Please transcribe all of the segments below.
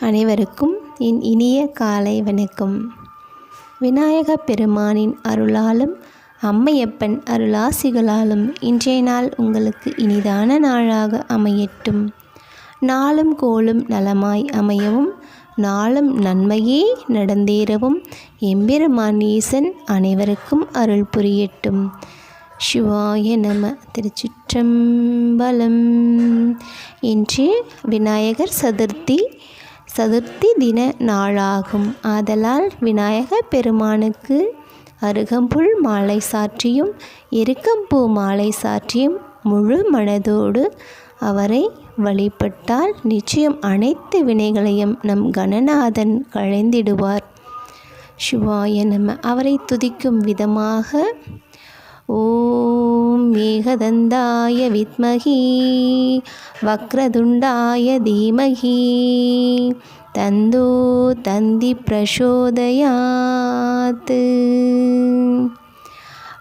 அனைவருக்கும் என் இனிய காலை வணக்கம். விநாயக பெருமானின் அருளாலும் அம்மையப்பன் அருளாசிகளாலும் இன்றைய நாள் உங்களுக்கு இனிதான நாளாக அமையட்டும். நாளும் கோளும் நலமாய் அமையவும் நாளும் நன்மையே நடந்தேறவும் எம்பெருமான் ஈசன் அனைவருக்கும் அருள் புரியட்டும். சிவாய நம திருச்சிற்றம்பலம். இன்று விநாயகர் சதுர்த்தி சதுர்த்தி தின நாளாகும். ஆதலால் விநாயகர் பெருமானுக்கு அருகம்புல் மாலை சாற்றியும் எருக்கம்பூ மாலை சாற்றியும் முழு மனதோடு அவரை வழிபட்டால் நிச்சயம் அனைத்து வினைகளையும் நம் கணநாதன் களைந்திடுவார். சிவாய நம. அவரை துதிக்கும் விதமாக ஓம் மேகதந்தாய வித்மகி வக்ரதுண்டாய தீமகி தந்தோ தந்தி பிரசோதயாத்து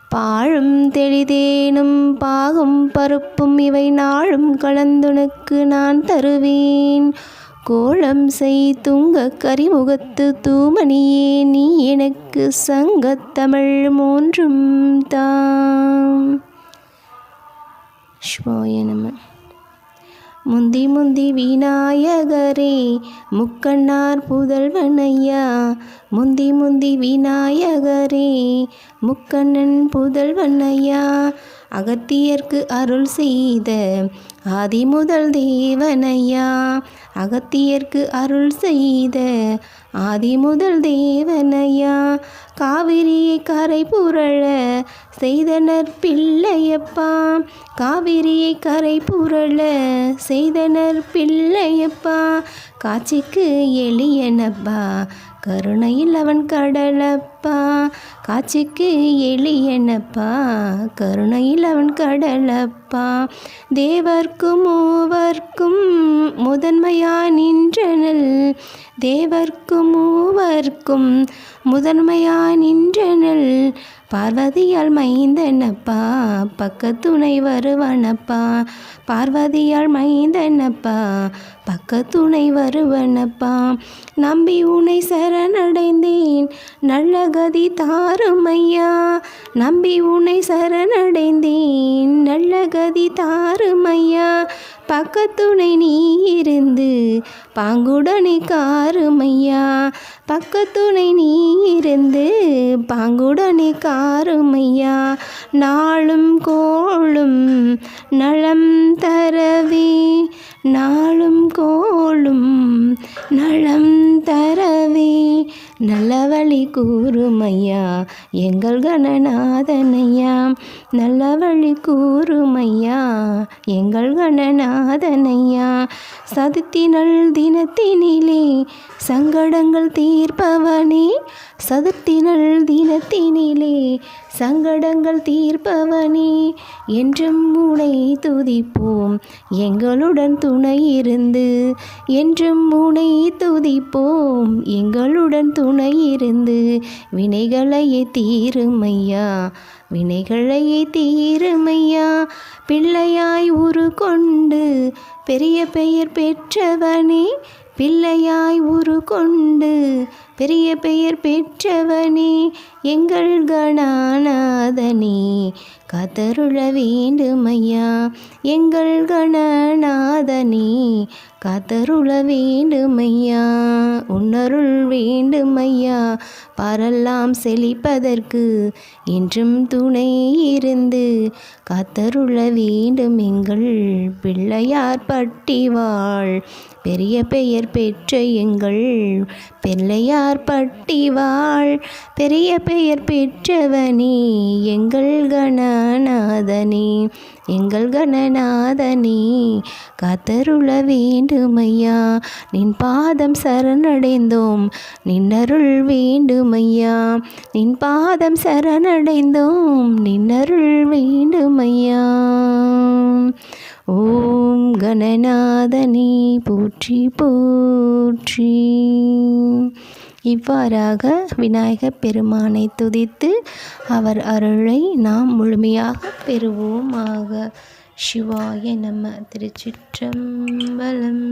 பாழும் தெளிதேனும் பாகும் பருப்பும் இவை நாளும் கலந்துனக்கு நான் தருவேன். கோலம் செய் துங்க கரிமுகத்து தூமணியே நீ எனக்கு சங்கத்தமிழ் மூன்றும் தாம். சிவாய நம. முந்தி முந்தி விநாயகரே முக்கண்ணார் புதல்வனையா. முந்தி முந்தி விநாயகரே முக்கண்ணன் புதல்வனையா. அகத்தியர்க்கு அருள் செய்த ஆதி முதல் தேவனையா? அகத்தியர்க்கு அருள் செய்த ஆதி முதல் தேவனையா? காவிரியை கரை புரள செய்தனர் பிள்ளையப்பா. காவிரியை கரை புரள செய்தனர் பிள்ளையப்பா. காட்சிக்கு எளியனப்பா. கருணையில் அவன் கடலப்பா. காட்சிக்கு எளியனப்பா. கருணையில் அவன் கடலப்பா. தேவர்க்கும் மூவர்க்கும் முதன்மையா நின்றனல் தேவர்க்கும் மூவர்க்கும் முதன்மையா நின்றனல் பார்வதியால் மைந்தனப்பா பக்கத்துணை வருவனப்பா. பார்வதியால் மைந்தனப்பா பக்கத்துணை வருவனப்பா. நம்பி உனை சரணடைந்தேன் நல்ல கதி தாருமையா. நம்பி உனை சரணடைந்தேன் கதி தாருமையா? பக்கத்துணை நீ இருந்து பாங்குடனை காருமையா? பக்கத்துணை நீ இருந்து பாங்குடனை காருமையா? நாளும் கோளும் நலம் தரவே நாளும் கோளும் நலம் தரவே. நல்ல வழி கூறுமையா? எங்கள் கணநாதனையா நல்ல வழி கூறுமையா? எங்கள் கணநாதனையா? சதுர்த்தினல் தினத்தினிலே சங்கடங்கள் தீர்ப்பவனே. சதுர்த்தினல் தினத்தினிலே சங்கடங்கள் தீர்ப்பவனே. என்றும் உனை துதிப்போம். எங்களுடன் துணை இருந்து. என்றும் உனை துதிப்போம். எங்களுடன் துணை இருந்து. வினைகளையே தீருமையா? வினைகளையே தீருமையா? பிள்ளையாய் உரு கொண்டு பெரிய பெயர் பெற்றவனே பிள்ளையாய் உரு கொண்டு பெரிய பெயர் பெற்றவனே எங்கள் கணநாதனே கதருள வேண்டுமையா? எங்கள் கணநாதனே காத்தருள வேண்டுமையா? உன்னருள் வேண்டுமையா? பாரெல்லாம் செழிப்பதற்கு என்றும் துணை இருந்து காத்தருள வேண்டும் எங்கள் பிள்ளையார் பட்டிவாள் பெரிய பெயர் பெற்ற எங்கள் பிள்ளையார் பட்டிவாள் பெரிய பெயர் பெற்றவனே எங்கள் கணநாதனே. எங்கள் கணநாதனே காத்தருள வேண்டுமையா. நின் பாதம் சரணடைந்தோம் நின்னருள் வேண்டுமையா. நின் பாதம் சரணடைந்தோம் நின்னருள் வேண்டுமையா. ஓம் கணநாதனே போற்றி போற்றி. இவ்வாறாக விநாயகப் பெருமானை துதித்து அவர் அருளை நாம் முழுமையாக பெறுவோமாக. சிவாய நம. திருச்சிற்றம்பலம்.